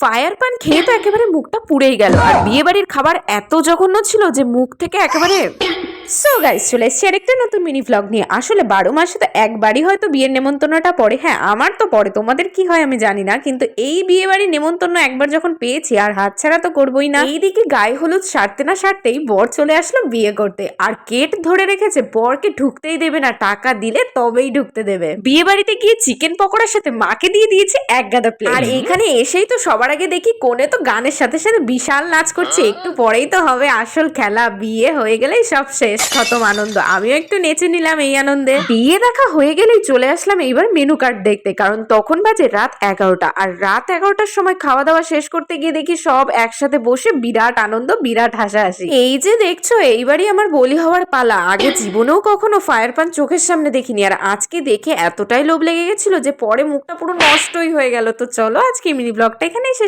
Fire পান খেয়ে তো একেবারে মুখটা পুড়েই গেল। আর বিয়েবাড়ির খাবার এত জঘন্য ছিল যে মুখ থেকে একেবারে সো গাইস চলে এসছি আরেকটা নতুন মিনি ভ্লগ নিয়ে। আসলে বারো মাসে তো একবারই হয়তো বিয়ের নেমন্তন্নটা পড়ে। হ্যাঁ আমার তো পড়ে তোমাদের কি হয় আমি জানি না। কিন্তু এই বিয়ে বাড়ির নেমন্তন্ন একবার যখন পেয়েছি আর হাতছাড়া তো করবোই না। এইদিকে গায়ে হলুদ সারতে না সারতেই বর চলে আসলো বিয়ে করতে। আর কেট ধরে রেখেছে বরকে ঢুকতেই দেবে না টাকা দিলে তবেই ঢুকতে দেবে। বিয়ে বাড়িতে গিয়ে চিকেন পকোড়ার সাথে মাকে দিয়ে দিয়েছে এক গাদা প্লেট আর এখানে এসেই তো সবার আগে দেখি কোনে তো গানের সাথে সাথে বিশাল নাচ করছে। একটু পরেই তো হবে আসল খেলা বিয়ে হয়ে গেলেই সব শেষ। খতম আনন্দ। আমিও একটু নেচে নিলাম এই আনন্দে। বিয়ে দেখা হয়ে গেলেই চলে আসলাম এইবার মেনু কার্ড দেখতে কারণ তখন বাজে রাত এগারোটা। আর রাত এগারোটার সময় খাওয়া দাওয়া শেষ করতে গিয়ে দেখি সব একসাথে বসে বিরাট আনন্দ বিরাট হাসাহাসি। এই যে দেখছ এইবারই আমার বলি হওয়ার পালা। আগে জীবনেও কখনো ফায়ার পান চোখের সামনে দেখিনি আর আজকে দেখে এতটাই লোভ লেগে গেছিল যে পরে মুখটা পুরো নষ্টই হয়ে গেল। তো চলো আজকে মিনি ব্লগটা এখানেই শেষ